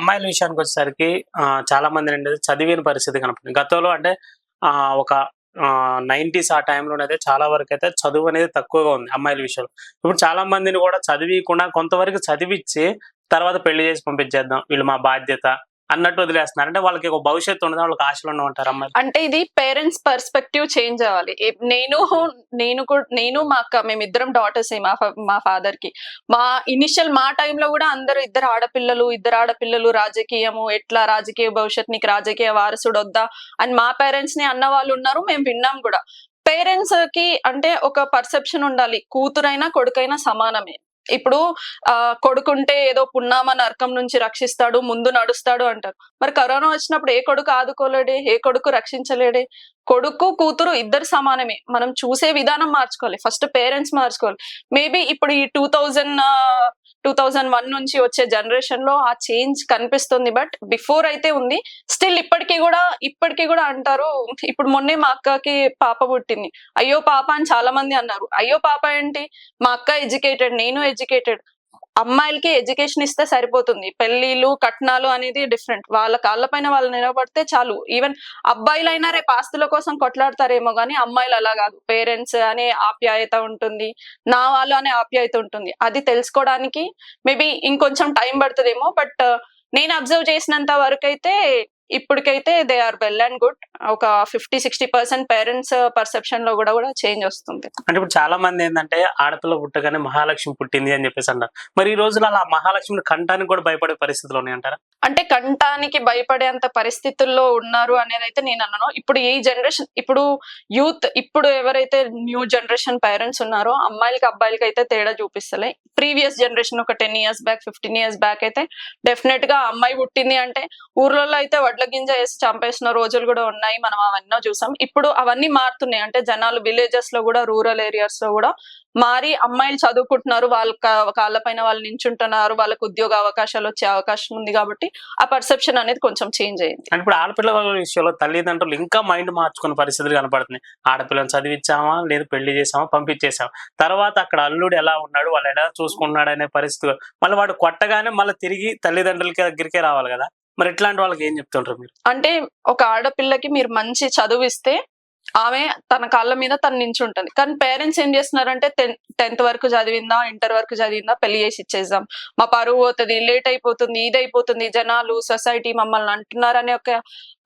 అమ్మాయిల విషయానికి వచ్చేసరికి చాలా మంది ఏంటంటే చదివిన పరిస్థితి కనపడింది గతంలో అంటే ఒక నైంటీస్ ఆ టైంలోనైతే చాలా వరకు అయితే చదువు అనేది తక్కువగా ఉంది అమ్మాయిల విషయంలో. ఇప్పుడు చాలా మందిని కూడా చదివికుండా కొంతవరకు చదివిచ్చి తర్వాత పెళ్ళి చేసి పంపించేద్దాం. వీళ్ళు మా బాధ్యత అన్నట్టు వదిలేస్తున్నారు. అంటే వాళ్ళకి ఒక భవిష్యత్తు ఉండదు వాళ్ళకి ఆశలు ఉండమంటారు అమ్మాయి అంటే ఇది పేరెంట్స్ పర్స్పెక్టివ్ చేంజ్ అవ్వాలి. నేను నేను కూడా నేను మా అక్క మేమిద్దరం డాటర్స్ మా మా ఫాదర్కి. మా ఇనిషియల్ మా టైంలో కూడా అందరూ ఇద్దరు ఆడపిల్లలు ఇద్దరు ఆడపిల్లలు రాజకీయము ఎట్లా రాజకీయ భవిష్యత్ నీకు రాజకీయ వారసుడు వద్దా అని మా పేరెంట్స్ని అన్న వాళ్ళు ఉన్నారు మేము విన్నాం కూడా. పేరెంట్స్కి అంటే ఒక పర్సెప్షన్ ఉండాలి. కూతురైనా కొడుకైనా సమానమే. ఇప్పుడు ఆ కొడుకుంటే ఏదో పున్నామ నరకం నుంచి రక్షిస్తాడు ముందు నడుస్తాడు అంటారు. మరి కరోనా వచ్చినప్పుడు ఏ కొడుకు ఆదుకోలేడే? ఏ కొడుకు రక్షించలేడే? కొడుకు కూతురు ఇద్దరు సమానమే. మనం చూసే విధానం మార్చుకోవాలి. ఫస్ట్ పేరెంట్స్ మార్చుకోవాలి. మేబీ ఇప్పుడు ఈ two thousand two thousand one నుంచి వచ్చే జనరేషన్లో ఆ చేంజ్ కనిపిస్తుంది. బట్ బిఫోర్ అయితే ఉంది. స్టిల్ ఇప్పటికీ కూడా ఇప్పటికీ కూడా అంటారు ఇప్పుడు మొన్నే మా అక్కకి పాప పుట్టింది. అయ్యో పాప అని చాలా మంది అన్నారు. అయ్యో పాప ఏంటి? మా అక్క ఎడ్యుకేటెడ్ నేను ఎడ్యుకేటెడ్ అమ్మాయిలకి ఎడ్యుకేషన్ ఇస్తే సరిపోతుంది. పెళ్ళిలు కట్నాలు అనేది డిఫరెంట్. వాళ్ళ కాళ్ళపైన వాళ్ళు నిలబడితే చాలు. ఈవెన్ అబ్బాయిలైనా రేపు ఆస్తుల కోసం కొట్లాడతారేమో కానీ అమ్మాయిలు అలా కాదు. పేరెంట్స్ అనే ఆప్యాయత ఉంటుంది. నా వాళ్ళు అనే ఆప్యాయత ఉంటుంది. అది తెలుసుకోవడానికి మేబీ ఇంకొంచెం టైం పడుతుందేమో బట్ నేను అబ్జర్వ్ చేసినంత వరకు అయితే ఇప్పటికైతే they are well and good ఒక ఫిఫ్టీ సిక్స్టీ పర్సెంట్ పేరెంట్స్ పర్సెప్షన్లో కూడా కూడా చేంజ్ వస్తుంది. అంటే ఇప్పుడు చాలా మంది ఏంటంటే ఆడపిల్ల పుట్టగానే మహాలక్ష్మి పుట్టింది అని చెప్పేసి అంటారు మరి ఈ రోజుల్లో అలా మహాలక్ష్మిని కంటానికి కూడా భయపడే పరిస్థితులు ఉన్నాయంటారా? అంటే కంటానికి భయపడేంత పరిస్థితుల్లో ఉన్నారు అనేది అయితే నేను అన్నాను. ఇప్పుడు ఈ జనరేషన్ ఇప్పుడు యూత్ ఇప్పుడు ఎవరైతే న్యూ జనరేషన్ పేరెంట్స్ ఉన్నారో అమ్మాయిలకి అబ్బాయిలకి అయితే తేడా చూపిస్తలే. ప్రీవియస్ జనరేషన్ ఒక ten years back fifteen years back అయితే డెఫినెట్గా అమ్మాయి పుట్టింది అంటే ఊర్లలో అయితే వడ్ల గింజ వేసి చంపేసిన రోజులు కూడా ఉన్నాయి. మనం అవన్నీ చూసాం. ఇప్పుడు అవన్నీ మారుతున్నాయి. అంటే జనాలు విలేజెస్లో కూడా రూరల్ ఏరియాస్లో కూడా మారి అమ్మాయిలు చదువుకుంటున్నారు. వాళ్ళ కాళ్ళ కాళ్ళపైన వాళ్ళు నించుంటున్నారు. వాళ్ళకు ఉద్యోగ అవకాశాలు వచ్చే అవకాశం ఉంది కాబట్టి ఆ పర్సెప్షన్ అనేది కొంచెం చేంజ్ అయింది. అంటే ఇప్పుడు ఆడపిల్లల విషయంలో తల్లిదండ్రులు ఇంకా మైండ్ మార్చుకునే పరిస్థితులు కనపడుతున్నాయి. ఆడపిల్లని చదివించామా? లేదు పెళ్ళి చేసామా పంపించేసామా తర్వాత అక్కడ అల్లుడు ఎలా ఉన్నాడు? వాళ్ళు ఎలా చూసుకున్నాడు అనే పరిస్థితి మళ్ళీ వాడు కొట్టగానే మళ్ళీ తిరిగి తల్లిదండ్రులకి దగ్గరికే రావాలి కదా? మరి ఇట్లాంటి వాళ్ళకి ఏం చెప్తుంటారు మీరు? అంటే ఒక ఆడపిల్లకి మీరు మంచి చదువిస్తే ఆమె తన కాళ్ళ మీద తను నించుంటుంది. కానీ పేరెంట్స్ ఏం చేస్తున్నారంటే టెన్త్ వరకు చదివిందా ఇంటర్ వరకు చదివిందా పెళ్ళి చేసి ఇచ్చేద్దాం. మా పరువు పోతుంది లేట్ అయిపోతుంది ఇది అయిపోతుంది జనాలు సొసైటీ మమ్మల్ని అంటున్నారనే ఒక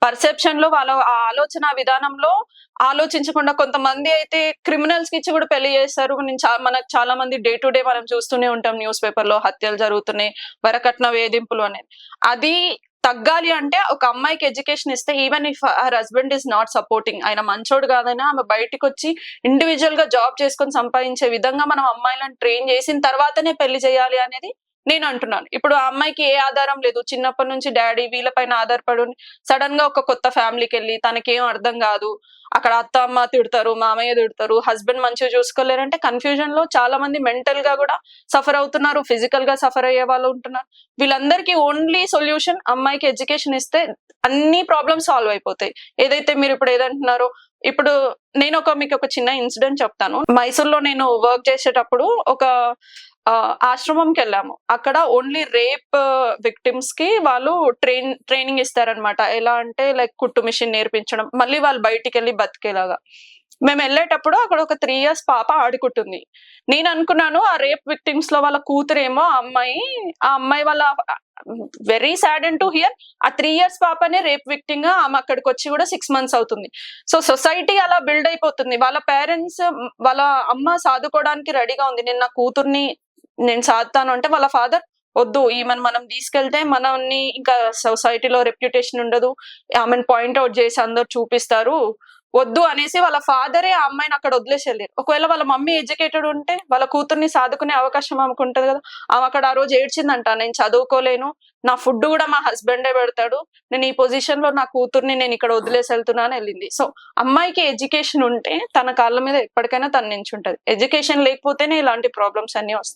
పర్సెప్షన్లో వాళ్ళ ఆ ఆలోచన విధానంలో ఆలోచించకుండా కొంతమంది అయితే క్రిమినల్స్కి ఇచ్చి కూడా పెళ్ళి చేస్తారు. నేను మనకు చాలా మంది డే టు డే మనం చూస్తూనే ఉంటాం న్యూస్ పేపర్లో హత్యలు జరుగుతున్నాయి వరకట్న వేధింపులు అనేది. అది తగ్గాలి అంటే ఒక అమ్మాయికి ఎడ్యుకేషన్ ఇస్తే even if her husband is not supporting ఆయన మంచోడు కాదైనా ఆమె బయటకు వచ్చి ఇండివిజువల్గా జాబ్ చేసుకొని సంపాదించే విధంగా మనం అమ్మాయిలను ట్రైన్ చేసిన తర్వాతనే పెళ్ళి చేయాలి అనేది నేను అంటున్నాను. ఇప్పుడు ఆ అమ్మాయికి ఏ ఆధారం లేదు. చిన్నప్పటి నుంచి డాడీ వీళ్ళపైన ఆధారపడి సడన్గా ఒక కొత్త ఫ్యామిలీకి వెళ్ళి తనకేం అర్థం కాదు. అక్కడ అత్త అమ్మ తిడతారు మామయ్య తిడతారు హస్బెండ్ మంచిగా చూసుకోలేరంటే కన్ఫ్యూజన్లో చాలా మంది మెంటల్గా కూడా సఫర్ అవుతున్నారు. ఫిజికల్గా సఫర్ అయ్యే వాళ్ళు ఉంటున్నారు. వీళ్ళందరికీ ఓన్లీ సొల్యూషన్ అమ్మాయికి ఎడ్యుకేషన్ ఇస్తే అన్ని ప్రాబ్లమ్స్ సాల్వ్ అయిపోతాయి. ఏదైతే మీరు ఇప్పుడు ఏదంటున్నారో ఇప్పుడు నేను ఒక మీకు ఒక చిన్న ఇన్సిడెంట్ చెప్తాను. మైసూర్లో నేను వర్క్ చేసేటప్పుడు ఒక ఆశ్రమంకి వెళ్ళాము అక్కడ ఓన్లీ రేప్ విక్టిమ్స్కి వాళ్ళు ట్రైన్ ట్రైనింగ్ ఇస్తారనమాట ఎలా అంటే లైక్ కుట్టు మిషన్ నేర్పించడం. మళ్ళీ వాళ్ళు బయటికి వెళ్ళి బతికేలాగా. మేము వెళ్ళేటప్పుడు అక్కడ ఒక త్రీ ఇయర్స్ పాప ఆడుకుంటుంది. నేను అనుకున్నాను ఆ రేప్ విక్టిమ్స్లో వాళ్ళ కూతురేమో ఆ అమ్మాయి ఆ అమ్మాయి వాళ్ళ very sad and to hear ఆ త్రీ ఇయర్స్ పాపనే రేప్ విక్టింగ్గా ఆమె అక్కడికి వచ్చి కూడా సిక్స్ మంత్స్ అవుతుంది. సో సొసైటీ అలా బిల్డ్ అయిపోతుంది. వాళ్ళ పేరెంట్స్ వాళ్ళ అమ్మ సాదుకోవడానికి రెడీగా ఉంది. నేను నా కూతుర్ని నేను సాధతాను అంటే వాళ్ళ ఫాదర్ వద్దు ఈమెను మనం తీసుకెళ్తే మనల్ని ఇంకా సొసైటీలో రెప్యుటేషన్ ఉండదు ఆమెను పాయింట్అవుట్ చేసి అందరు చూపిస్తారు వద్దు అనేసి వాళ్ళ ఫాదరే ఆ అమ్మాయిని అక్కడ వదిలేసి వెళ్ళారు ఒకవేళ వాళ్ళ మమ్మీ ఎడ్యుకేటెడ్ ఉంటే వాళ్ళ కూతుర్ని సాదుకునే అవకాశం ఆమెకు ఉంటది కదా ఆమె అక్కడ ఆ రోజు ఏడ్చిందంట నేను చదువుకోలేను నా ఫుడ్ కూడా మా హస్బెండే పెడతాడు నేను ఈ పొజిషన్లో నా కూతుర్ని నేను ఇక్కడ వదిలేసి వెళ్తున్నాను వెళ్ళింది. సో అమ్మాయికి ఎడ్యుకేషన్ ఉంటే తన కాళ్ళ మీద ఎప్పటికైనా తను నించుంటది. ఎడ్యుకేషన్ లేకపోతేనే ఇలాంటి ప్రాబ్లమ్స్ అన్ని వస్తాయి.